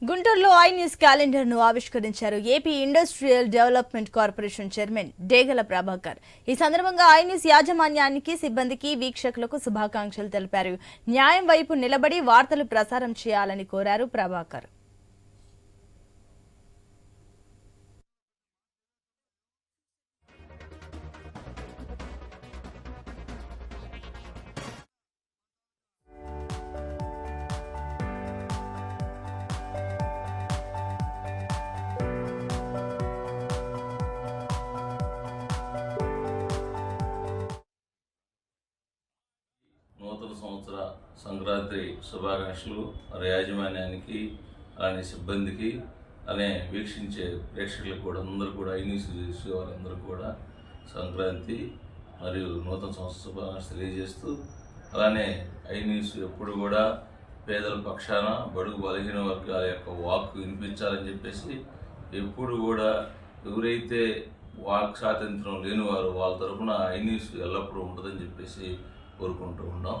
గుంటూరులో I news క్యాలెండర్ను ఆవిష్కరించారు AP industrial development corporation chairman Degala Prabhakar. ఈ సందర్భంగా ఐ న్యూస్ యాజమాన్యానికి సిబ్బందికి వీక్షకులకు శుభాకాంక్షలు తెలిపారు. న్యాయం వైపు నిలబడి వార్తలు ప్రసారం చేయాలని కోరారు ప్రభాకర్. నూతన సంవత్సర సంక్రాంతి శుభాకాంక్షలు మరి యాజమాన్యానికి అలానే సిబ్బందికి అలానే వీక్షించే ప్రేక్షకులకు కూడా అందరూ కూడా ఐ చూసే వారందరూ కూడా సంక్రాంతి మరియు నూతన సంవత్సర శుభాకాంక్షలు తెలియజేస్తూ అలానే ఐన్యూస్ ఎప్పుడు కూడా పేదల పక్షాన బడుగు బలహీన వర్గాల యొక్క వాక్ వినిపించాలని చెప్పేసి ఎప్పుడు కూడా ఎవరైతే వాక్ స్వాతంత్రం లేని వారు వాళ్ళ తరపున ఐన్యూస్ ఎల్లప్పుడూ ఉంటుందని చెప్పేసి కోరుకుంటూ ఉన్నాం.